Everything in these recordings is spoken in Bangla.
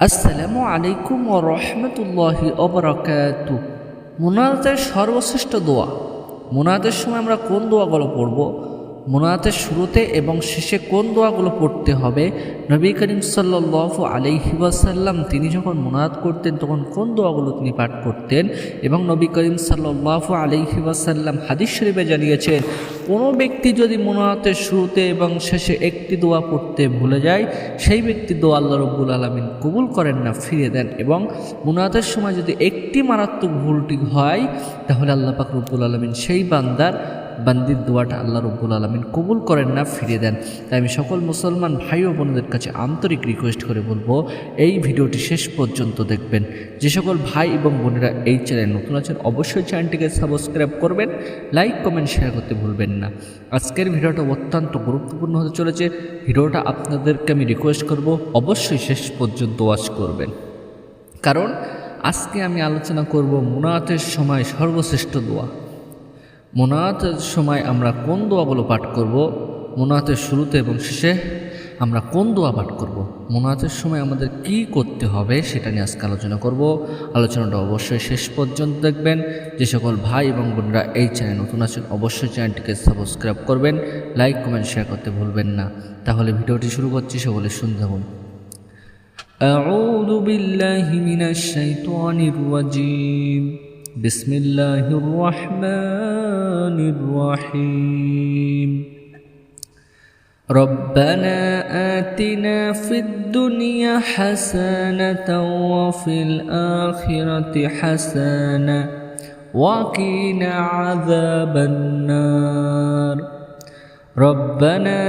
আসসালামু আলাইকুম ও রহমতুল্লাহি অবরাকাত মোনাজাতের সর্বশ্রেষ্ঠ দোয়া। মোনাজাতের সময় আমরা কোন দোয়াগুলো পড়ব? মোনাজাতের শুরুতে এবং শেষে কোন দোয়াগুলো পড়তে হবে? নবী করিম সাল্লাহ আলাইহি ওয়াসাল্লাম তিনি যখন মোনাজাত করতেন, তখন কোন দোয়াগুলো তিনি পাঠ করতেন? এবং নবী করিম সাল্লাহ আলাইহি ওয়াসাল্লাম হাদিস শরীফে জানিয়েছেন, কোনো ব্যক্তি যদি মোনাজাতের শুরুতে এবং শেষে একটি দোয়া পড়তে ভুলে যায়, সেই ব্যক্তি দোয়া আল্লাহ রব্বুল আলমিন কবুল করেন না ফিরে দেন। এবং মোনাজাতের সময় যদি একটি মারাত্মক ভুলটি হয়, তাহলে আল্লাহ পাক রব্বুল আলমিন সেই বান্দার বান্দির দোয়াটা আল্লাহ রব্বুল আলমিন কবুল করেন না, ফিরিয়ে দেন। তাই আমি সকল মুসলমান ভাই ও বোনদের কাছে আন্তরিক রিকোয়েস্ট করে বলব, এই ভিডিওটি শেষ পর্যন্ত দেখবেন। যে সকল ভাই এবং বোনেরা এই চ্যানেল নতুন আছেন, অবশ্যই চ্যানেলটিকে সাবস্ক্রাইব করবেন লাইক কমেন্ট শেয়ার করতে ভুলবেন না। আজকের ভিডিওটা অত্যন্ত গুরুত্বপূর্ণ হতে চলেছে। ভিডিওটা আপনাদেরকে আমি রিকোয়েস্ট করব, অবশ্যই শেষ পর্যন্ত ওয়াচ করবেন। কারণ, আজকে আমি আলোচনা করব মোনাতের সময় সর্বশ্রেষ্ঠ দোয়া। মোনাতের সময় আমরা কোন দোয়াগুলো পাঠ করব মোনাতের শুরুতে এবং শেষে আমরা কোন দোয়া পাঠ করব মোনাতের সময় আমাদের কি করতে হবে সেটা নিয়ে আজকে আলোচনা করব আলোচনাটা অবশ্যই শেষ পর্যন্ত দেখবেন যে সকল ভাই এবং বোনরা এই চ্যানেল নতুন আছেন অবশ্যই চ্যানেলটিকে সাবস্ক্রাইব করবেন লাইক কমেন্ট শেয়ার করতে ভুলবেন না তাহলে ভিডিওটি শুরু করছি সকলে শুনতে থাকুন أعوذ بالله من الشيطان الرجيم بسم الله الرحمن الرحيم. ربنا آتنا في الدنيا حسنة وفي الآخرة حسنة وقنا عذاب النار. ربنا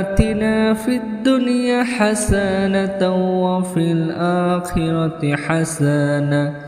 آتنا في الدنيا حسنة وفي الآخرة حسنة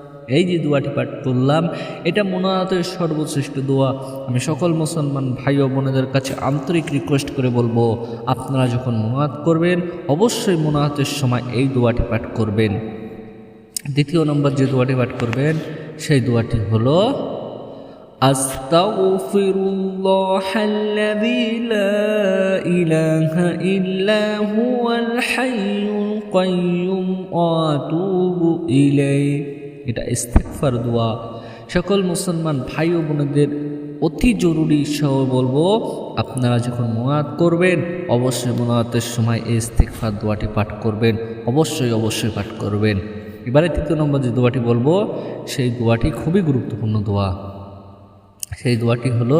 এই যে দোয়াটি পাঠ করলাম এটা মোনাজাতের সর্বশ্রেষ্ঠ দোয়া আমি সকল মুসলমান ভাই ও বোনেদের কাছে আন্তরিক রিকোয়েস্ট করে বলবো আপনারা যখন মোনাজাত করবেন অবশ্যই মোনাজাতের সময় এই দোয়াটি পাঠ করবেন দ্বিতীয় নম্বর যে দোয়াটি পাঠ করবেন সেই দোয়াটি হলো أستغفر الله الذي لا إله إلا هو الحي القيوم وأتوب إليه এটা ইস্তেকফার দোয়া। সকল মুসলমান ভাই ও বোনদের অতি জরুরি সহ বলব, আপনারা যখন মোনাত করবেন, অবশ্যই মোনাতের সময় এই ইস্তেকফার দোয়াটি পাঠ করবেন, অবশ্যই অবশ্যই পাঠ করবেন। এবারে তৃতীয় নম্বর যে দোয়াটি বলব, সেই দোয়াটি খুবই গুরুত্বপূর্ণ দোয়া। সেই দোয়াটি হলো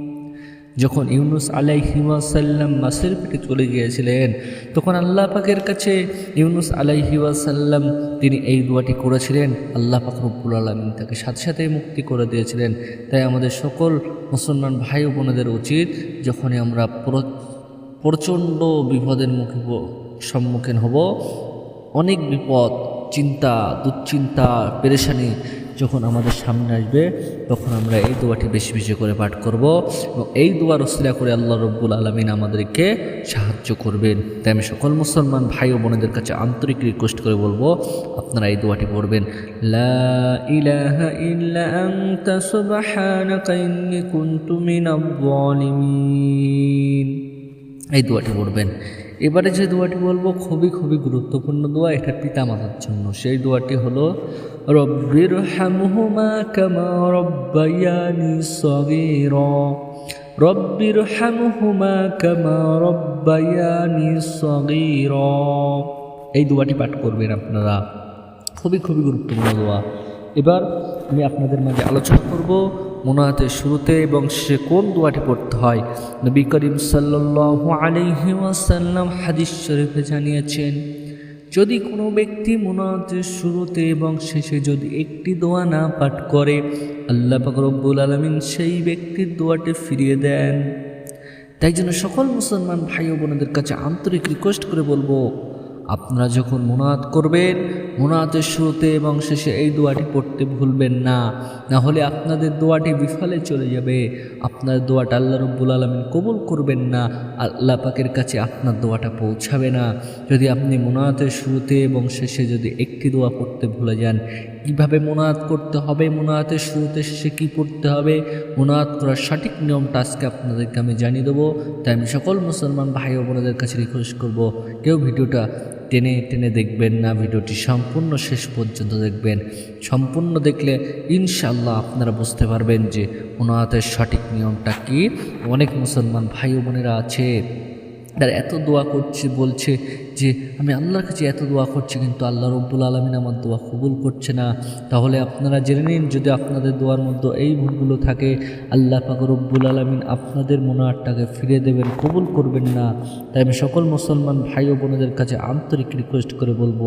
যখন ইউনুস আলাইহিওয়াসাল্লাম মাসের পেটে চলে গিয়েছিলেন, তখন আল্লাহ পাকের কাছে ইউনুস আলাইহিওয়াসাল্লাম তিনি এই দোয়াটি করেছিলেন। আল্লাহ পাক রব্বুল আলমিন তাকে সাথে সাথে মুক্তি করে দিয়েছিলেন। তাই আমাদের সকল মুসলমান ভাই বোনেদের উচিত যখনই আমরা প্রচণ্ড বিপদের মুখে সম্মুখীন হব, অনেক বিপদ, চিন্তা, দুশ্চিন্তা, পেরেশানি যখন আমাদের সামনে আসবে, তখন আমরা এই দোয়াটি বেশি বেশি করে পাঠ করব এবং এই দোয়ার রসিলা করে আল্লাহ রব্বুল আলমিন আমাদেরকে সাহায্য করবেন। তাই আমি সকল মুসলমান ভাই ও বোনেদের কাছে আন্তরিক রিকোয়েস্ট করে বলব, আপনারা এই দোয়াটি পড়বেন। লা এই দোয়াটি পড়বেন। এবারে যে দোয়াটি বলব খুবই খুবই গুরুত্বপূর্ণ দোয়া, এটা পিতা মাতার জন্য। সেই দোয়াটি হলো রব্বির হামহুমা কামা রব্বায়ানি সগীরা। রব্বির হামহুমা কামা রব্বায়ানি সগীরা। এই দোয়াটি পাঠ করবেন আপনারা। খুবই খুবই গুরুত্বপূর্ণ দোয়া। এবার আমি আপনাদের মাঝে আলোচনা করব মোনাহাতের শুরুতে এবং সে কোন দোয়াটি পড়তে হয়? নবী করিম সাল্লাল্লাহু আলাইহি ওয়াসাল্লাম হাদিস শরীফে জানিয়েছেন, যদি কোনো ব্যক্তি মোনাজাতের শুরুতে এবং শেষে যদি একটি দোয়া না পাঠ করে, আল্লাহ রব্বুল আলমিন সেই ব্যক্তির দোয়াটি ফিরিয়ে দেন। তাই জন্য সকল মুসলমান ভাই ও বোনদের কাছে আন্তরিক রিকোয়েস্ট করে বলব আপনারা যখন মোনাত করবেন মোনাতের শুরুতে এবং শেষে এই দোয়াটি পড়তে ভুলবেন না। না হলে আপনাদের দোয়াটি বিফলে চলে যাবে। আপনার দোয়াটা আল্লাহ রব্বুল আলমিন কবুল করবেন না। আল্লাহ পাকের কাছে আপনার দোয়াটা পৌঁছাবে না। যদি আপনি মোনাতের শুরুতে এবং শেষে যদি একটি দোয়া পড়তে ভুলে যান কীভাবে মোনাত করতে হবে মোনাতের শুরুতে শেষে কী পড়তে হবে মোনাত করার সঠিক নিয়মটা আজকে আপনাদেরকে আমি জানিয়ে দেবো। তাই আমি সকল মুসলমান ভাই ও বোনদের কাছে রিকোয়েস্ট করব, কেউ ভিডিওটা টেনে টেনে দেখবেন না, ভিডিওটি সম্পূর্ণ শেষ পর্যন্ত দেখবেন। সম্পূর্ণ দেখলে ইনশাল্লাহ আপনারা বুঝতে পারবেন যে মোনাতের সঠিক নিয়মটা কি। অনেক মুসলমান ভাই বোনেরা আছে, তারা এত দোয়া করছে, বলছে যে আমি আল্লাহর কাছে এত দোয়া করছি, কিন্তু আল্লাহ রব্বুল আলমিন আমার দোয়া কবুল করছে না। তাহলে আপনারা জেনে নিন, যদি আপনাদের দোয়ার মধ্যে এই ভুলগুলো থাকে, আল্লাহ পাক রব্বুল আলমিন আপনাদের মনোয়ারটাকে ফিরে দেবেন, কবুল করবেন না। তাই আমি সকল মুসলমান ভাই ও বোনদের কাছে আন্তরিক রিকোয়েস্ট করে বলব,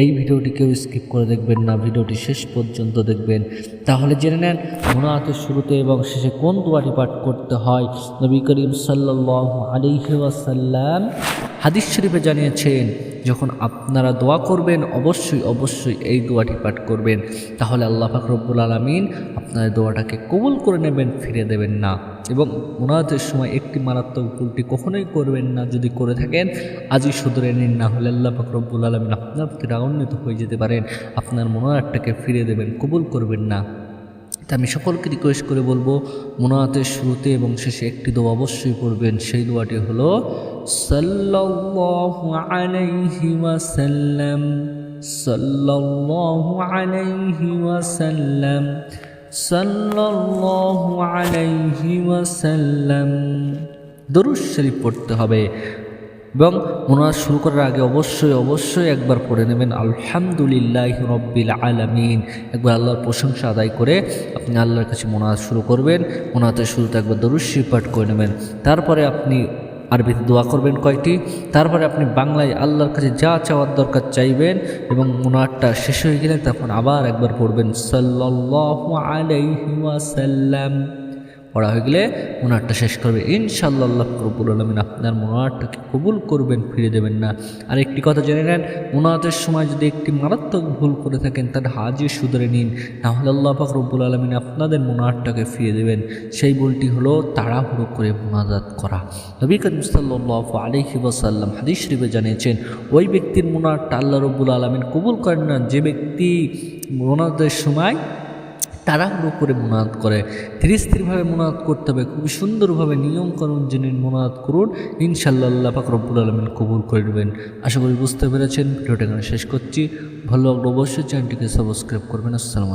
এই ভিডিওটি কেউ স্কিপ করে দেখবেন না, ভিডিওটি শেষ পর্যন্ত দেখবেন। তাহলে জেনে নেন মোনাতের শুরুতে এবং শেষে কোন দোয়াটি পাঠ করতে হয়? নবী করিম সাল্লাহ আলিহি ওয়াসাল্লাম হাদিস শরীফে জানিয়েছেন, যখন আপনারা দোয়া করবেন, অবশ্যই অবশ্যই এই দোয়াটি পাঠ করবেন। তাহলে আল্লাহ পাক রব্বুল আলমিন আপনার দোয়াটাকে কবুল করে নেবেন ফিরে দেবেন না। এবং মোনাতের সময় একটি মারাত্মক ভুলটি কখনোই করবেন না। যদি করে থাকেন, আজই শুধরে নিন, না হলে আল্লাহ পাক রব্বুল আলমিন আপনার প্রতি রাগান্বিত হয়ে যেতে পারেন। আপনার মোনারটাকে ফিরে দেবেন, কবুল করবেন না। তা আমি সকলকে রিকোয়েস্ট করে বলব মোনাতের শুরুতে এবং শেষে একটি দোয়া অবশ্যই পড়বেন। সেই দোয়াটি হলো সাল্লাল্লাহু আলাইহি ওয়াসাল্লাম, সাল্লাল্লাহু আলাইহি ওয়াসাল্লাম, সাল্লাল্লাহু আলাইহি ওয়াসাল্লাম। দরুদ শরীফ পড়তে হবে এবং মোনাজ শুরু করার আগে অবশ্যই অবশ্যই একবার পড়ে নেবেন, আলহামদুলিল্লাহ রব্বিল আলামিন। একবার আল্লাহর প্রশংসা আদায় করে আপনি আল্লাহর কাছে মোনাজ শুরু করবেন মোনাজের শুরুতে একবার দরুশি পাঠ করে নেবেন। তারপরে আপনি আরবিতে দোয়া করবেন কয়েকটি তারপরে আপনি বাংলায় আল্লাহর কাছে যা চাওয়ার দরকার চাইবেন এবং মোনারটা শেষ হয়ে গেলে তখন আবার একবার পড়বেন সাল্লাহ আলাইহি ওয়াসাল্লাম। পড়া হয়ে গেলে মোনারটা শেষ করবে। ইনশাল্লাহ রব্বুল আলমিন আপনার মোনারটাকে কবুল করবেন, ফিরে দেবেন না। আর একটি কথা জেনে নেন মোনাতের সময় যদি একটি মারাত্মক ভুল করে থাকেন, তার হাজির শুধরে নিন, তাহলে আল্লাহ পাক রব্বুল আলমিন আপনাদের মোনারটাকে ফিরে দেবেন। সেই ভুলটি হলো তাড়াহুড়ো করে মোনাজাত করা। নবী করিম সাল্লাহ আলহি ওয়াসাল্লাম হাদিস শরীফে জানিয়েছেন, ওই ব্যক্তির মোনারটা আল্লাহ রব্বুল আলমিন কবুল করেন না। যে ব্যক্তি মোনাদের সময় তাড়াহুড়ো করে মোনাদ করে। ধীরে স্থিরভাবে মোনাদ করতে হবে। খুবই সুন্দরভাবে নিয়ম নিয়মকানুন জেনে মোনাদ করুন। ইনশাল্লাহ আল্লাহ রব্বুল আলমিন কবুল করে নেবেন। আশা করি বুঝতে পেরেছেন। ভিডিওটা এখানে শেষ করছি। ভালো লাগল অবশ্যই চ্যানেলটিকে সাবস্ক্রাইব করবেন। আসসালামু